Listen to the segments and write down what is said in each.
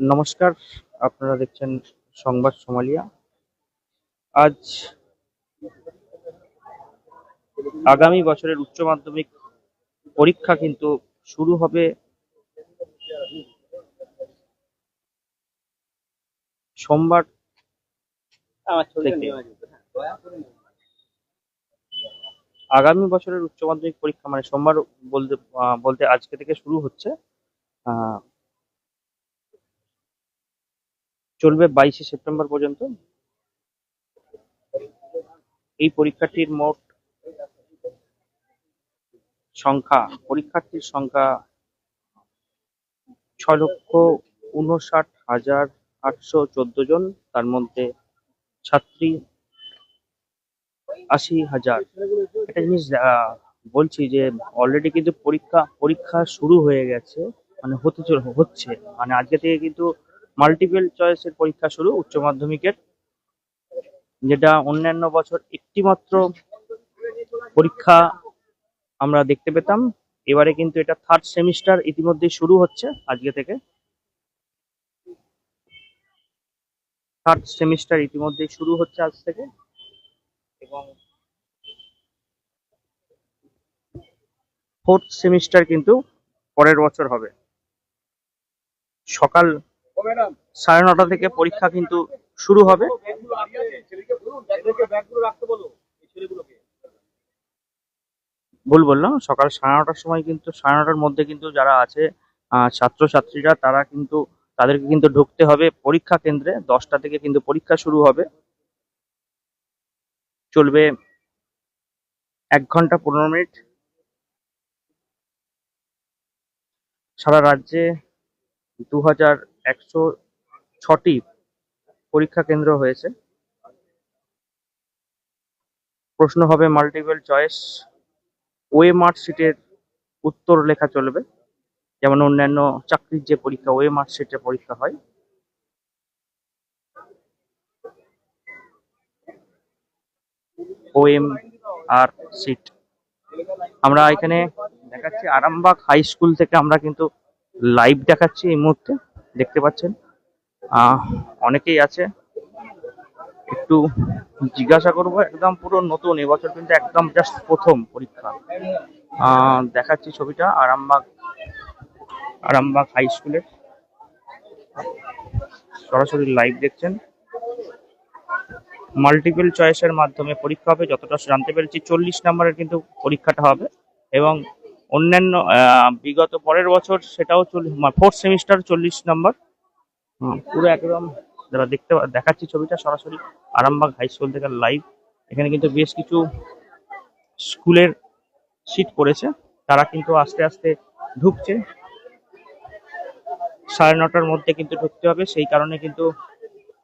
নমস্কার আপনারা দেখছেন সংবাদ সোমালিয়া। আজ আগামী বছরের উচ্চ মাধ্যমিক পরীক্ষা কিন্তু শুরু হবে। সোমবার আগামী বছরের উচ্চ মাধ্যমিক পরীক্ষা মানে সোমবার বলতে বলতে আজকে থেকে শুরু হচ্ছে। আহ, চলবে বাইশে সেপ্টেম্বর পর্যন্ত। এই পরীক্ষাটির মোট সংখ্যা পরীক্ষার্থীর সংখ্যা ছয় লক্ষ উনষাট হাজার আটশো চোদ্দ জন, তার মধ্যে ছাত্রী আশি হাজার। একটা জিনিস বলছি যে অলরেডি কিন্তু পরীক্ষা পরীক্ষা শুরু হয়ে গেছে মানে হতে হচ্ছে। মানে আজকে থেকে কিন্তু মাল্টিপল চয়েসের পরীক্ষা শুরু উচ্চ মাধ্যমিকের, যেটা অন্যান্য বছর একটি মাত্র পরীক্ষা আমরা দেখতে পেতাম। এবারে কিন্তু এটা থার্ড সেমিস্টার ইতিমধ্যে শুরু হচ্ছে আজকে থেকে। থার্ড সেমিস্টার ইতিমধ্যে শুরু হচ্ছে আজ থেকে। এবং ফোর্থ সেমিস্টার কিন্তু পরের বছর হবে। সকাল সাড়ে নটা থেকে পরীক্ষা কিন্তু শুরু হবে। ভুল বললাম সকাল সাড়ে নটার সময় কিন্তু সাড়ে নটার মধ্যে কিন্তু যারা আছে ছাত্রছাত্রীরা তারা কিন্তু তাদেরকে কিন্তু ঢুকতে হবে পরীক্ষা কেন্দ্রে। দশটা থেকে কিন্তু পরীক্ষা শুরু হবে। চলবে এক ঘণ্টা পনেরো মিনিট। সারা রাজ্যে দু হাজার একশো ছটি পরীক্ষা কেন্দ্র হয়েছে। প্রশ্ন হবে মাল্টিপল চয়েস ওয়ে মার্কশিটের উত্তর লেখা চলবে। যেমন অন্যান্য চাকরির যে পরীক্ষা ওয়ে মার্কশিটের পরীক্ষা হয়। ওএম আর সিট আমরা এখানে দেখাচ্ছি আরামবাগ হাই স্কুল থেকে আমরা কিন্তু লাইভ দেখাচ্ছি এই মুহূর্তে। দেখতে পাচ্ছেন। অনেকেই আছে। একটু জিজ্ঞাসা করব, একদম পুরো নতুন এবছর কিন্তু একদম জাস্ট প্রথম পরীক্ষা। দেখাচ্ছি ছবিটা, আরামবাগ আরামবাগ হাই স্কুলের সরাসরি লাইভ দেখছেন। মাল্টিপল চয়েসের মাধ্যমে পরীক্ষা হবে, যতটা জানতে পেরেছি, চল্লিশ নম্বরের কিন্তু পরীক্ষাটা হবে। এবং অন্যান্য বিগত পরের বছর সেটাও চল্লিশ ফোর্থ সেমিস্টার চল্লিশ নম্বর পুরো একদম যারা দেখতে দেখাচ্ছি ছবিটা সরাসরি আরামবাগ হাই স্কুল থেকে লাইভ এখানে কিন্তু বেশ কিছু স্কুলের সিট পড়েছে। তারা কিন্তু আস্তে আস্তে ঢুকছে। সাড়ে নটার মধ্যে কিন্তু ঢুকতে হবে। সেই কারণে কিন্তু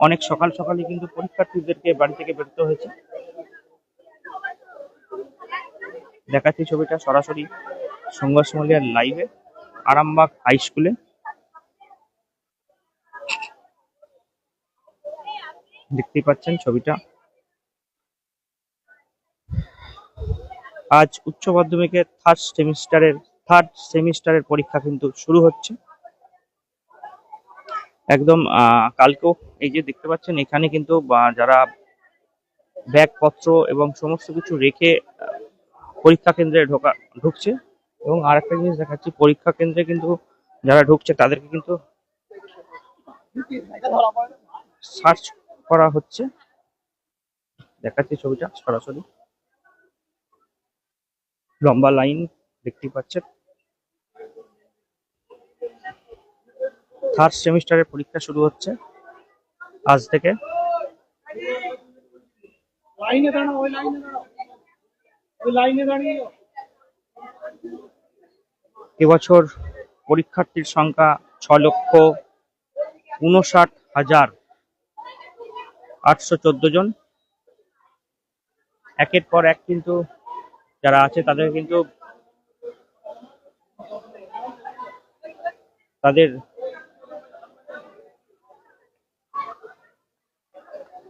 অনেক সকাল সকালই কিন্তু পরীক্ষার্থীদেরকে বাড়ি থেকে বেরোতে হয়েছে। দেখাচ্ছি ছবিটা সরাসরি। সংবাদ সমলিয়ার লাইভে আরামবাগ হাই স্কুলে দেখতেই পাচ্ছেন ছবিটা। আজ উচ্চ মাধ্যমিকের থার্ড সেমিস্টারের থার্ড সেমিস্টারের পরীক্ষা কিন্তু শুরু হচ্ছে। একদম কালকেও এই যে দেখতে পাচ্ছেন, এখানে কিন্তু যারা ব্যাগপত্র এবং সমস্ত কিছু রেখে পরীক্ষা কেন্দ্রে ঢোকা, ঢুকছে। এবং আরেকটা জিনিস দেখাচ্ছি, পরীক্ষা কেন্দ্রে কিন্তু যারা ঢুকছে তাদেরকে কিন্তু সার্চ করা হচ্ছে। দেখাচ্ছি ছবিটা সরাসরি। লম্বা লাইন দেখতে পাচ্ছেন। থার্ড সেমিস্টারের পরীক্ষা শুরু হচ্ছে আজ থেকে। লাইনে দাঁড়াও, ওই লাইনে দাঁড়াও। ওই লাইনে দাঁড়িয়ে। এবছর পরীক্ষার্থীর সংখ্যা ছ লক্ষ উনষাট হাজার আটশো চোদ্দ জন। একের পর এক কিন্তু যারা আছে তাদের কিন্তু তাদের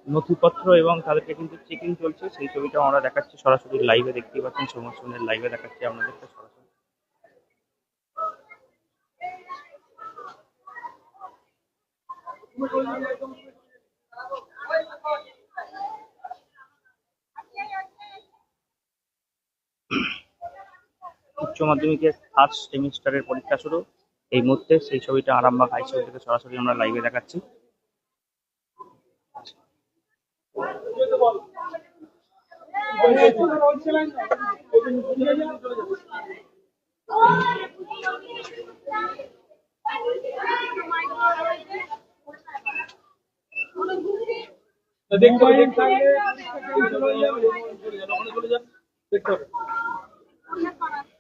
নথিপত্র এবং তাদেরকে কিন্তু চেকিং চলছে। সেই ছবিটা আমরা দেখাচ্ছি। সরাসরি লাইভে দেখতেই পাচ্ছেন সমস্যনের লাইভে দেখাচ্ছি আপনাদেরকে সরাসরি। উচ্চ মাধ্যমিকের ফার্স্ট সেমিস্টারের পরীক্ষা শুরু। এই মুহূর্তে সেই ছবিটা আরামবাগ হাই স্কুল থেকে সরাসরি আমরা লাইভে দেখাচ্ছি। দেখতে হবে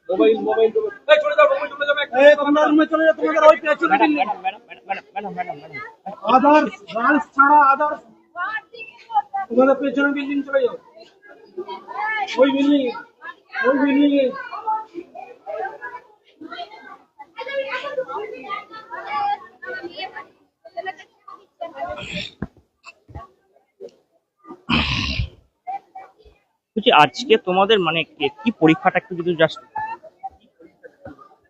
মোবাইল মোবাইল এই চলে যাও মোবাইল চলে যাবে তোমরা রুমে চলে যাও তোমাদের ওই পেছনে madam building madam madam madam madam madam madam ছাড়া আদার্স। তোমাদের পেছনে বিল্ডিং চলে যাও। ওই বিল্ডিং ওই বিল্ডিং। আজকে তোমাদের মানে কি- কি পরীক্ষাটা একটু যদি জাস্ট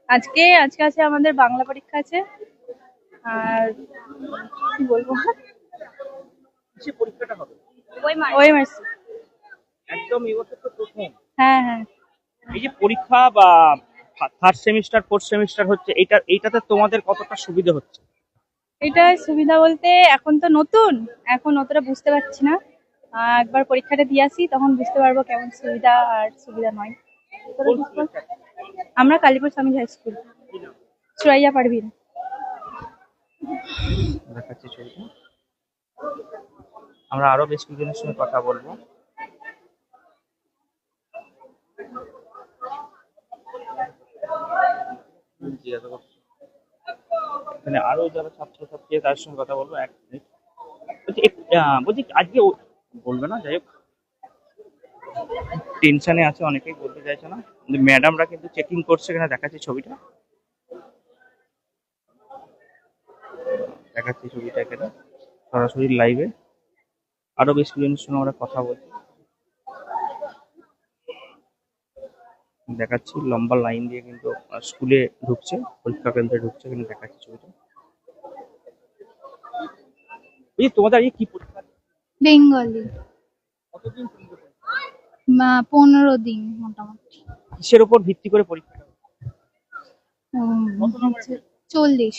আজকে আজকে আছে আমাদের বাংলা পরীক্ষা আছে। আর কি বলব? কিসে পরীক্ষাটা হবে? ওই মার্সি একদম এই বছর তো প্রথম। হ্যাঁ হ্যাঁ। এই যে পরীক্ষা বা থার্ড সেমিস্টার ফোর্থ সেমিস্টার হচ্ছে এটা এইটাতে তোমাদের কতটা সুবিধা হচ্ছে? এটা সুবিধা বলতে এখন তো নতুন এখন অতটা বুঝতে পারছি না। একবার পরীক্ষাটা দিয়ে আসি তখন বুঝতে পারব কেমন সুবিধা আর সুবিধা নয়। আমরা কালীপুর স্বামী হাই স্কুল। দেখাচ্ছি ছবিটা। আমরা আরও বেশ কিছুজনের সঙ্গে কথা বলব। এখানে আরও যারা ছাত্রছাত্রী আছে তার সঙ্গে কথা বলব এক মিনিট। বলছি আজকে বলবে না, যাই হোক। টেনশনে আছে, অনেকেই বলতে চাইছে না। কিন্তু ম্যাডামরা কিন্তু চেকিং করছে কিনা দেখাচ্ছি ছবিটা। দেখাচ্ছি ছবিটা এখানে সরাসরি লাইভে আরও বেশ কিছুজনের সঙ্গে আমরা কথা বলছি। দেখাচ্ছি, লম্বা লাইন দিয়ে কিন্তু স্কুলে ঢুকছে, পরীক্ষা কেন্দ্রে ঢুকছে এখানে দেখাচ্ছি ছবিটা। এই তোমাদের আজকে কি বেঙ্গলি। পনেরো দিন মোটামুটি। কিসের উপর ভিত্তি করে পরীক্ষা? চল্লিশ।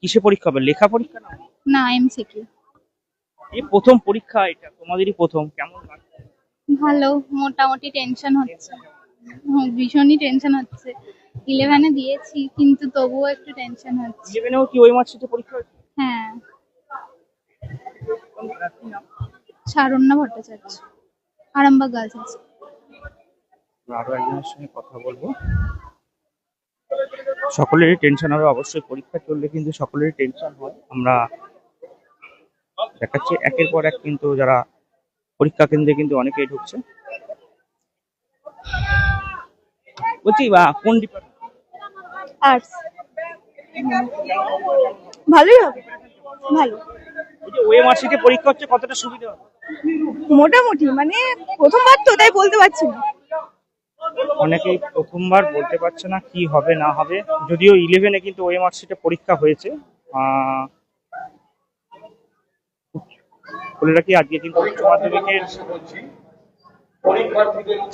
কিসে পরীক্ষা হবে? লেখা পরীক্ষা না? না এমসিকিউ এই প্রথম পরীক্ষা এটা তোমাদেরই প্রথম কেমন লাগছে ভালো মোটামুটি টেনশন হচ্ছে। ভীষণই টেনশন হচ্ছে। ইলেভেনে দিয়েছি কিন্তু তবুও একটু টেনশন হচ্ছে। ইলেভেনেও কি ওই মার্কশিটে পরীক্ষা নাম? শারণ্যা ভট্টাচার্য আরামবাগ গার্লস হাই আরও একজনের সঙ্গে কথা বলব। সকলেরই টেনশন হবে অবশ্যই পরীক্ষা চললে কিন্তু সকলেরই টেনশন হয়। আমরা দেখাচ্ছি একের পর এক কিন্তু যারা পরীক্ষা কেন্দ্রে কিন্তু অনেকেই ঢুকছে। বলছি বা কোন ডিপার্টমেন্ট আর্টস ভালোই হবে ভালো। মার্কশিটে পরীক্ষা হচ্ছে কতটা সুবিধা হবে? মোটামুটি মানে প্রথমবার তো তাই বলতে পারছি না। অনেকেই প্রথমবার বলতে পারছে না কি হবে না হবে। যদিও ইলেভেনে কিন্তু মার্কশিটে পরীক্ষা হয়েছে। আহ, বলে রাখি আজকে কিন্তু উচ্চ মাধ্যমিকের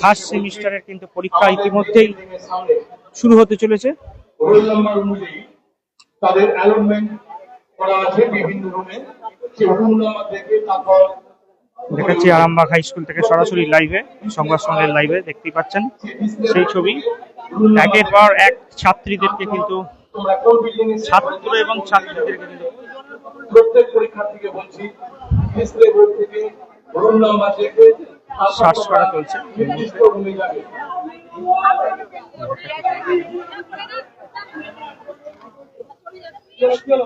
ফার্স্ট সেমিস্টারের কিন্তু পরীক্ষা ইতিমধ্যেই শুরু হতে চলেছে। রোল নাম্বার অনুযায়ী তাদের অ্যালটমেন্ট করা আছে বিভিন্ন রুমে। নাম্বার থেকে তারপর দেখাচ্ছি আরামবাগ হাই স্কুল থেকে সরাসরি লাইভে সংবাদ সঙ্গের লাইভে দেখতেই পাচ্ছেন সেই ছবি। একের পর এক ছাত্রীদেরকে কিন্তু ছাত্র এবং ছাত্রীদেরকে কিন্তু প্রত্যেক পরীক্ষার্থীকে বলছি ডিসপ্লে বোর্ড থেকে রুম নাম্বার দেখে সার্চ করা চলছে। নির্দিষ্ট রুমে যাবে। চলো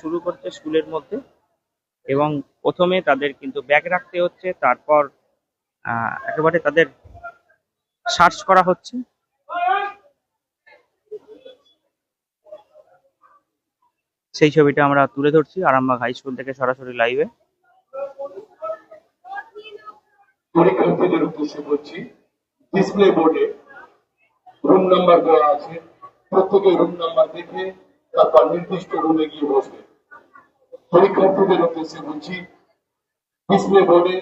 শুরু করছে স্কুলের মধ্যে এবং প্রথমে তাদের কিন্তু ব্যাগ রাখতে হচ্ছে, তারপর একেবারে তাদের সার্চ করা হচ্ছে। সেই ছবিটা আমরা তুলে ধরছি আরামবাগ হাই স্কুল থেকে সরাসরি লাইভে। রুম নাম্বার দেওয়া আছে। প্রত্যেকে রুম নাম্বার দেখে তারপর নির্দিষ্ট রুমে গিয়ে বসবে। পরীক্ষার্থীদের উদ্দেশ্যে বলছি ডিসপ্লে বোর্ডে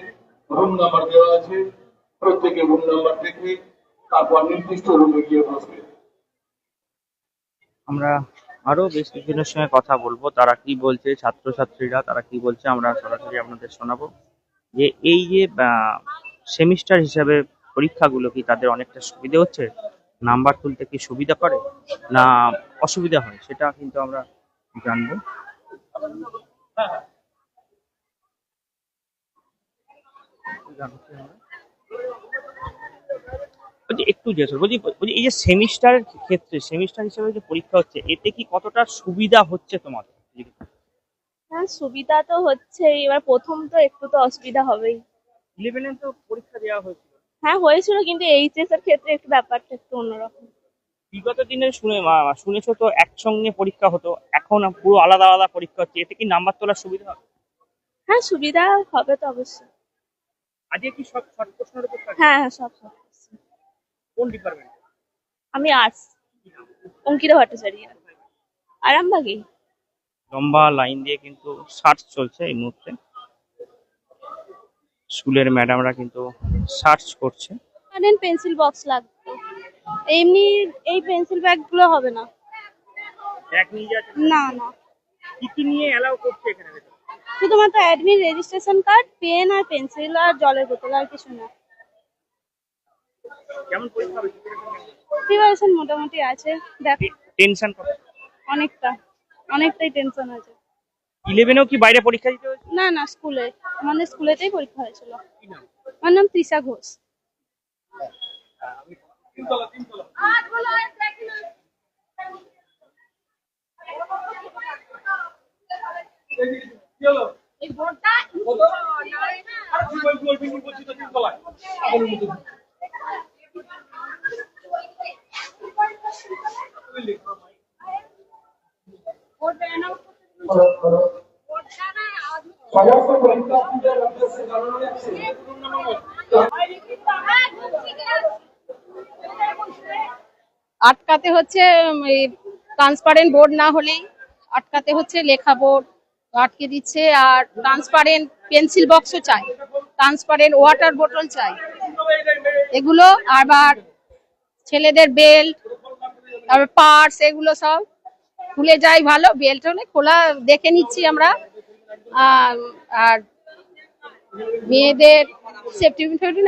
রুম নাম্বার দেওয়া আছে, প্রত্যেকে রুম নাম্বার দেখে তারপর নির্দিষ্ট রুমে গিয়ে বসবে। আমরা আরও বেশ কিছুজনের সঙ্গে কথা বলব, তারা কি বলছে, ছাত্রছাত্রীরা, তারা কি বলছে, আমরা সরাসরি আপনাদের শোনাবো। যে এই যে সেমিস্টার হিসাবে পরীক্ষাগুলো কি তাদের অনেকটা সুবিধে হচ্ছে? নাম্বার তুলতে কি সুবিধা করে? না, অসুবিধা হয়? সেটা কিন্তু আমরা জানব। বলছি একটু জিজ্ঞেস বলছি বলছি এই যে সেমিস্টারের ক্ষেত্রে সেমিস্টার হিসেবে যে পরীক্ষা হচ্ছে এতে কি কতটা সুবিধা হচ্ছে তোমাদের? হ্যাঁ সুবিধা তো হচ্ছে এবার প্রথম তো একটু তো অসুবিধা হবেই। ইলেভেনে তো পরীক্ষা দেওয়া হয়েছিল। হ্যাঁ হয়েছিল কিন্তু এইচএস এর ক্ষেত্রে একটু ব্যাপারটা একটু অন্যরকম। বিগত দিনে শুনে মা- শুনেছো তো একসঙ্গে পরীক্ষা হতো এখন পুরো আলাদা আলাদা পরীক্ষা হচ্ছে এতে কি নাম্বার তোলার সুবিধা হবে? হ্যাঁ সুবিধা হবে তো অবশ্যই। আজকে কি সব শর্ট প্রশ্নের উপর হ্যাঁ হ্যাঁ সব সব কোন ডিপার্টমেন্ট আমি আর্টস অঙ্কিতা ভট্টাচার্য। আরামবাগেই লম্বা লাইন দিয়ে কিন্তু সার্চ চলছে এই মুহূর্তে। স্কুলের ম্যাডামরা কিন্তু সার্চ করছে। পেন্সিল বক্স লাগবে। এমনি এই পেন্সিল ব্যাগগুলো হবে না। ব্যাগ নিয়ে যাচ্ছে না না। কি কি নিয়ে অ্যালাউ করছে এখানে? শুধুমাত্র অ্যাডমিন রেজিস্ট্রেশন কার্ড পেন আর পেন্সিল আর জলের বোতল আর কিছু না। কেমন পরীক্ষা হবে? প্রিপারেশন মোটামুটি আছে। দেখ টেনশন অনেকটা অনেকটাই টেনশন আছে। ইলেভেনেও কি বাইরে পরীক্ষা দিতে হয়েছে? না না স্কুলে আমাদের স্কুলেতেই পরীক্ষা হয়েছিল। আমার নাম তৃষা ঘোষ। কি হলো কত? আরে তুই বল, তুই বল, বিল্ডিং করছিস তো তিনতলায়। পাগলের মতো। বিল্ডিং। সমস্ত পরীক্ষার্থীদের উদ্দেশ্যে জানানো যাচ্ছে আটকাতে হচ্ছে ট্রান্সপারেন্ট বোর্ড না হলেই আটকাতে হচ্ছে লেখা বোর্ড আটকে দিচ্ছে আর ট্রান্সপারেন্ট পেন্সিল বক্সও চাই ট্রান্সপারেন্ট ওয়াটার বোতল চাই। এগুলো আবার ছেলেদের বেল্ট তারপর পার্স এগুলো সব খুলে যায় ভালো বেল্ট হলে খোলা দেখে নিচ্ছি আমরা। আম, আর মেয়েদের সেফটি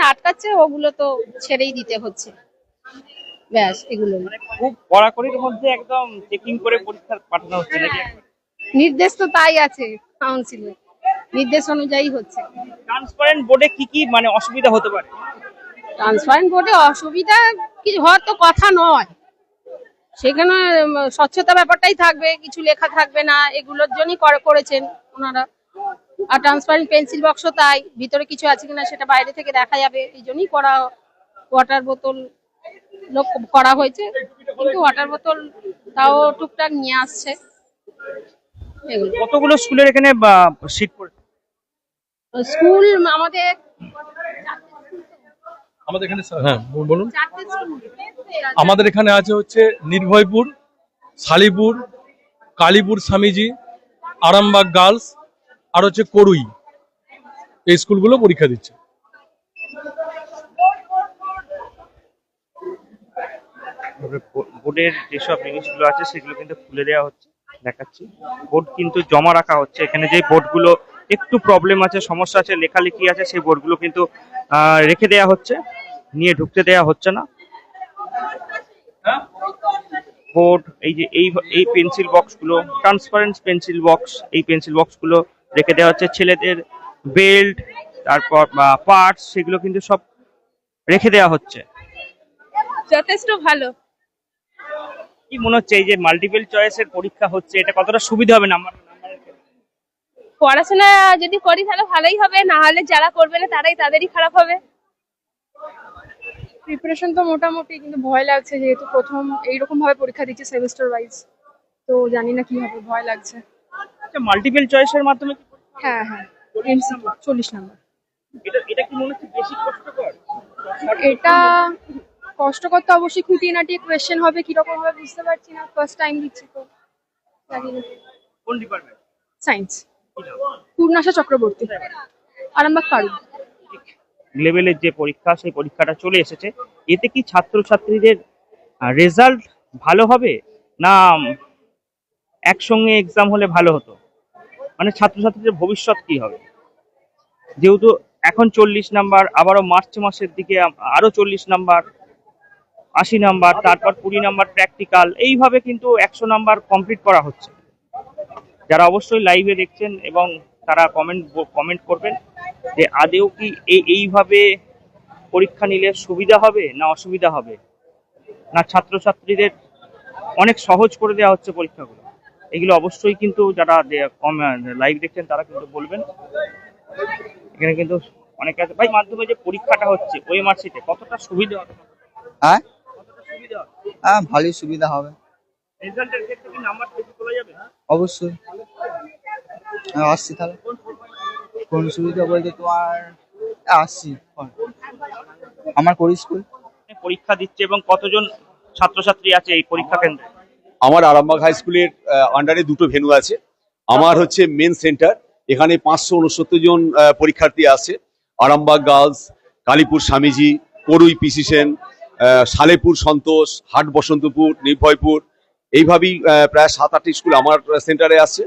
আটকাচ্ছে ওগুলো তো ছেড়েই দিতে হচ্ছে। ব্যাস এগুলো। মানে খুব কড়াকড়ির মধ্যে একদম চেকিং করে পরীক্ষা পাঠানো হচ্ছে নাকি? নির্দেশ তো তাই আছে কাউন্সিলের নির্দেশ অনুযায়ী হচ্ছে। ট্রান্সপারেন্ট বোর্ডে কি কি মানে অসুবিধা হতে পারে? ট্রান্সপারেন্ট বোর্ডে অসুবিধা কিছু হওয়ার তো কথা নয়। সেখানে স্বচ্ছতা ব্যাপারটাই থাকবে কিছু লেখা থাকবে না এগুলোর জন্যই করে- করেছেন ওনারা। আর ট্রান্সপারেন্ট পেন্সিল বক্সও তাই ভিতরে কিছু আছে কিনা সেটা বাইরে থেকে দেখা যাবে এই জন্যই করা ওয়াটার বোতল লোক করা হয়েছে কিন্তু ওয়াটার বোতল তাও টুকটাক নিয়ে আসছে। কতগুলো স্কুলের এখানে সিট স্কুল আমাদের আমাদের এখানে হ্যাঁ বলুন আমাদের এখানে আছে হচ্ছে নির্ভয়পুর শালিপুর কালীপুর স্বামীজি আরামবাগ গার্লস আর হচ্ছে করুই। এই স্কুলগুলো পরীক্ষা দিচ্ছে। বোর্ডের যেসব জিনিসগুলো আছে সেগুলো কিন্তু খুলে দেওয়া হচ্ছে, দেখাচ্ছি। বোর্ড কিন্তু জমা রাখা হচ্ছে। এখানে যে বোর্ডগুলো একটু প্রবলেম আছে, সমস্যা আছে, লেখালেখি আছে, সেই বোর্ডগুলো কিন্তু রেখে দেওয়া হচ্ছে। নিয়ে ঢুকতে দেওয়া হচ্ছে না। বোর্ড, এই যে এই এই পেন্সিল বক্সগুলো ট্রান্সপারেন্ট পেন্সিল বক্স এই পেন্সিল বক্সগুলো রেখে দেওয়া হচ্ছে। ছেলেদের বেল্ট তারপর পার্টস সেগুলো কিন্তু সব রেখে দেওয়া হচ্ছে। যথেষ্ট ভালো। কি মনে হচ্ছে এই যে মাল্টিপল চয়েসের পরীক্ষা হচ্ছে এটা কতটা সুবিধা হবে নাম্বার পড়াশোনা যদি করি তাহলে ভালোই হবে না হলে যারা করবে না তারাই তাদেরই খারাপ হবে। প্রিপারেশন তো মোটামুটি কিন্তু ভয় লাগছে যেহেতু প্রথম এইরকম ভাবে পরীক্ষা দিচ্ছি সেমিস্টার ওয়াইজ তো জানি না কি হবে ভয় লাগছে। আচ্ছা মাল্টিপল চয়েসের মাধ্যমে কি হ্যাঁ হ্যাঁ। চল্লিশ নাম্বার এটা এটা কি মনে হচ্ছে বেশি কষ্টকর? এটা কষ্টকর তো অবশ্যই খুঁটিয়ে খুঁটিনাটি কোয়েশ্চেন হবে কীরকম হবে বুঝতে পারছি না ফার্স্ট টাইম দিচ্ছি তো। জানি না। কোন ডিপার্টমেন্ট সায়েন্স পূর্ণাশা চক্রবর্তী। আরামবাগ কারু। লেভেলের যে পরীক্ষা সেই পরীক্ষাটা চলে এসেছে। এতে কি ছাত্রছাত্রীদের রেজাল্ট ভালো হবে? না একসঙ্গে এক্সাম হলে ভালো হতো? মানে ছাত্রছাত্রীদের ভবিষ্যৎ কি হবে? যেহেতু এখন চল্লিশ নাম্বার আবারও মার্চ মাসের দিকে আম- আরও চল্লিশ নাম্বার আশি নাম্বার, তারপর কুড়ি নাম্বার প্র্যাকটিক্যাল এইভাবে কিন্তু একশো নাম্বার কমপ্লিট করা হচ্ছে। যারা অবশ্যই লাইভে দেখছেন এবং তারা কমেন্ট কমেন্ট করবেন যে আদেও কি এই এইভাবে পরীক্ষা নিলে সুবিধা হবে না অসুবিধা হবে? না ছাত্রছাত্রীদের অনেক সহজ করে দেওয়া হচ্ছে পরীক্ষাগুলো? এগুলো অবশ্যই কিন্তু যারা লাইভ দেখছেন তারা কিন্তু বলবেন। এখানে কিন্তু অনেক আছে। ভাই, মাধ্যমে যে পরীক্ষাটা হচ্ছে, ওই মার্কশিটে কতটা সুবিধা হবে? হ্যাঁ? হ্যাঁ ভালোই সুবিধা হবে। রেজাল্টের ক্ষেত্রে কি নাম্বার বেশি তোলা যাবে? অবশ্যই। হ্যাঁ, আসছি তাহলে। কোন সুবিধা বলতে তোমার হ্যাঁ, আসছি আমার করি স্কুল? পরীক্ষা দিচ্ছে এবং কতজন ছাত্রছাত্রী আছে এই পরীক্ষা কেন্দ্রে? আমার আরামবাগ হাই স্কুলের আন্ডারে দুটো ভেনু আছে। আমার হচ্ছে মেন সেন্টার এখানে পাঁচশো উনসত্তর জন পরীক্ষার্থী আছে। আরামবাগ গার্লস কালীপুর স্বামীজি করুই পিসি সেন সালেপুর, সন্তোষ, হাট বসন্তপুর, নির্ভয়পুর, এইভাবেই প্রায় সাত আটটি স্কুল আমার সেন্টারে আসছে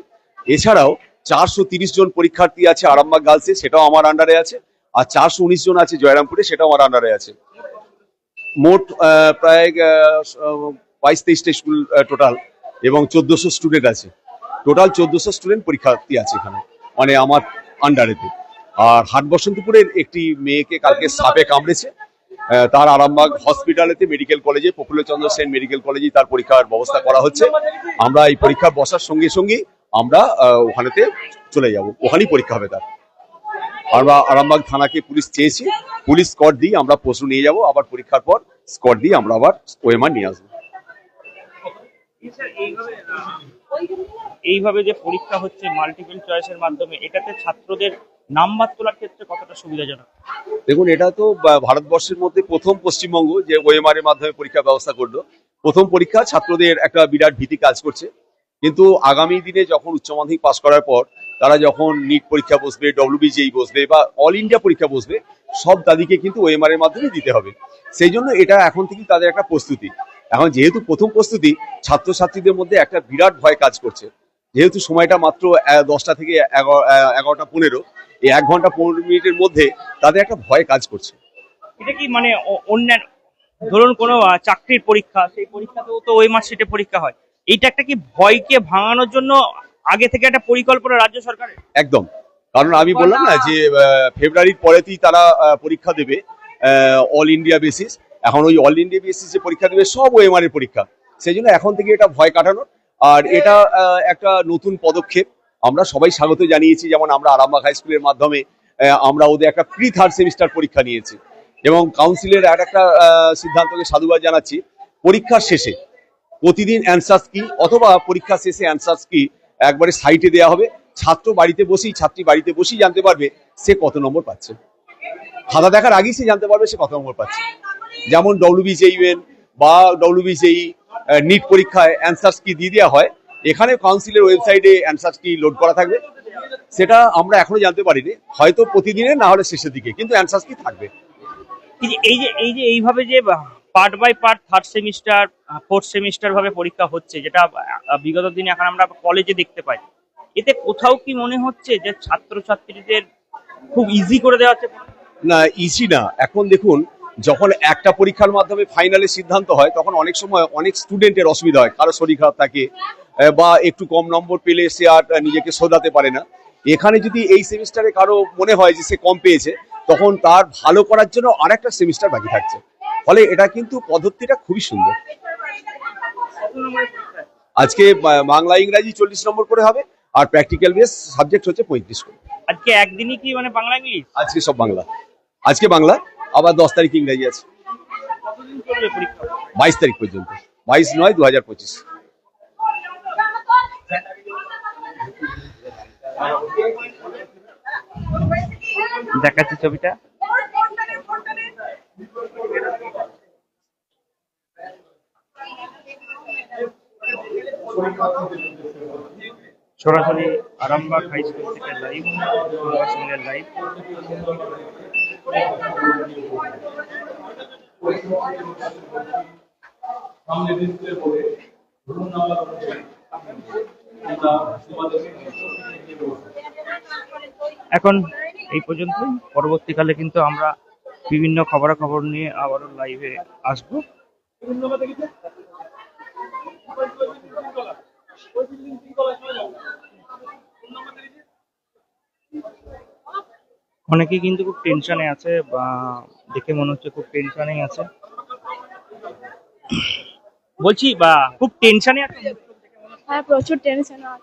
এছাড়াও চারশো জন পরীক্ষার্থী আছে আরামবাগ গার্লসে, সেটাও আমার আন্ডারে আছে। আর চারশো উনিশ জন আছে জয়রামপুরে, সেটাও আমার আন্ডারে আছে। মোট প্রায় বাইশ তেইশটা স্কুল টোটাল এবং চোদ্দশো স্টুডেন্ট আছে। টোটাল চোদ্দশো স্টুডেন্ট পরীক্ষার্থী আছে এখানে মানে আমার আন্ডারেতে আর হাট বসন্তপুরের একটি মেয়েকে কালকে সাপে কামড়েছে তার আরামবাগ হসপিটালেতে মেডিকেল কলেজে প্রফুল্লচন্দ্র সেন মেডিকেল কলেজে তার পরীক্ষার ব্যবস্থা করা হচ্ছে। আমরা এই পরীক্ষা বসার সঙ্গে সঙ্গে আমরা ওখানেতে চলে যাব। ওখানেই পরীক্ষা হবে তার। আমরা আরামবাগ থানাকে পুলিশ চেয়েছি। পুলিশ স্কট দিয়ে আমরা পশু নিয়ে যাব। আবার পরীক্ষার পর স্কট দিয়ে আমরা আবার ওএমআর নিয়ে আসব। এইভাবে যে পরীক্ষা হচ্ছে মাল্টিপল চয়েসের মাধ্যমে, এটাতে ছাত্রদের নাম্বার তোলার ক্ষেত্রে কতটা সুবিধাজনক? দেখুন, এটা তো ভারতবর্ষের মধ্যে প্রথম পশ্চিমবঙ্গ যে ওএমআর এর মাধ্যমে পরীক্ষা ব্যবস্থা করল। প্রথম পরীক্ষা ছাত্রদের একটা বিরাট ভীতি কাজ করছে। কিন্তু আগামী দিনে যখন উচ্চ মাধ্যমিক পাস করার পর তারা যখন নিট পরীক্ষা বসবে ডব্লিউবিজেই বসবে বা অল ইন্ডিয়া পরীক্ষা বসবে, সব তাদেরকে কিন্তু ওএমআর এর মাধ্যমে দিতে হবে। সেই জন্য এটা এখন থেকেই তাদের একটা প্রস্তুতি। এখন যেহেতু প্রথম প্রস্তুতি, ছাত্রছাত্রীদের মধ্যে একটা বিরাট ভয় কাজ করছে। যেহেতু সময়টা মাত্র দশটা থেকে এগারোটা পনেরো এই এক ঘণ্টা পনেরো মিনিটের মধ্যে তাদের একটা ভয় কাজ করছে। এটা কি মানে অন্যান্য ধরুন কোনো চাকরির পরীক্ষা সেই পরীক্ষাতেও তো ওই মার্কশিটে পরীক্ষা হয়। এইটা একটা কি ভয়কে ভাঙানোর জন্য আগে থেকে একটা পরিকল্পনা রাজ্য সরকারের? একদম। কারণ আমি বললাম না যে ফেব্রুয়ারির পরেতেই তারা পরীক্ষা দেবে অল ইন্ডিয়া বেসিস এখন ওই অল ইন্ডিয়া বেসিস বেসিসে পরীক্ষা দেবে সব ওএমআর এর পরীক্ষা। সেই জন্য এখন থেকে এটা ভয় কাটানোর আর এটা একটা নতুন পদক্ষেপ। আমরা সবাই স্বাগত জানিয়েছি, যেমন আমরা আরামবাগ হাই স্কুলের মাধ্যমে আমরা ওদের একটা প্রি থার্ড সেমিস্টার পরীক্ষা নিয়েছি। এবং কাউন্সিলের আর একটা সিদ্ধান্তকে সাধুবাদ জানাচ্ছি। পরীক্ষার শেষে প্রতিদিন অ্যান্সার্স কি, অথবা পরীক্ষা শেষে অ্যান্সার্স কি, একবারে সাইটে দেওয়া হবে। ছাত্র বাড়িতে বসেই, ছাত্রী বাড়িতে বসেই জানতে পারবে সে কত নম্বর পাচ্ছে। খাতা দেখার আগেই সে জানতে পারবে সে কত নম্বর পাচ্ছে। যেমন ডব্লিউবিজেইউএন বা ডব্লিউবিজেই নিট পরীক্ষায় অ্যান্সার্স কি দিয়ে দেওয়া হয় এখানে কাউন্সিলের ওয়েবসাইটে অ্যান্সার্স কি লোড করা থাকবে সেটা আমরা এখনও জানতে পারিনি হয়তো প্রতিদিনে না হলে শেষের দিকে কিন্তু অ্যান্সার্স কি থাকবে? এই যে এই যে এইভাবে যে part by part third semester fourth semester ভাবে পরীক্ষা হচ্ছে যেটা বিগত দিনে এখন আমরা কলেজে দেখতে পাই এতে কোথাও কি মনে হচ্ছে যে ছাত্রছাত্রীদের খুব ইজি করে দেওয়া হচ্ছে? না ইজি না। এখন দেখুন যখন একটা পরীক্ষার মাধ্যমে ফাইনালের সিদ্ধান্ত হয় তখন অনেক সময় অনেক স্টুডেন্টের অসুবিধা হয়। কারও শরীর খারাপ থাকে বা একটু কম নম্বর পেলে সে আর নিজেকে শোধাতে পারে না। এখানে যদি এই সেমিস্টারে কারও মনে হয় যে সে কম পেয়েছে তখন তার ভালো করার জন্য আরেকটা সেমিস্টার বাকি থাকছে। ফলে এটা কিন্তু পদ্ধতিটা খুবই সুন্দর। আজকে বাংলা ইংরাজি চল্লিশ নম্বর করে হবে আর প্র্যাকটিক্যাল বেস সাবজেক্ট হচ্ছে পঁয়ত্রিশ করে। আজকে একদিনই কি মানে বাংলা ইংলিশ? আজকে সব বাংলা। আজকে বাংলা? আবার দশ তারিখ ইংরেজি আছে। বাইশ তারিখ পর্যন্ত। বাইশ নয় দু হাজার পঁচিশ। দেখাচ্ছি ছবিটা। সরাসরি আরামবাগ হাই স্কুল থেকে লাইভ লাইভ সামনে ডিসপ্লে বোর্ডে রুম নাম্বার অনুযায়ী আমরা তোমাদেরকে এখন এই পর্যন্তই। পরবর্তীকালে কিন্তু আমরা বিভিন্ন খবরাখবর নিয়ে আবারও লাইভে আসব। অনেকে কিন্তু খুব টেনশনে আছে বা দেখে মনে হচ্ছে খুব টেনশনেই আছে। বলছি বা খুব টেনশনে আছে? হ্যাঁ প্রচুর টেনশন হয়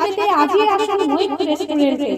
পেতে আজই আসুন মৈত্র রেস্টুরেন্টে।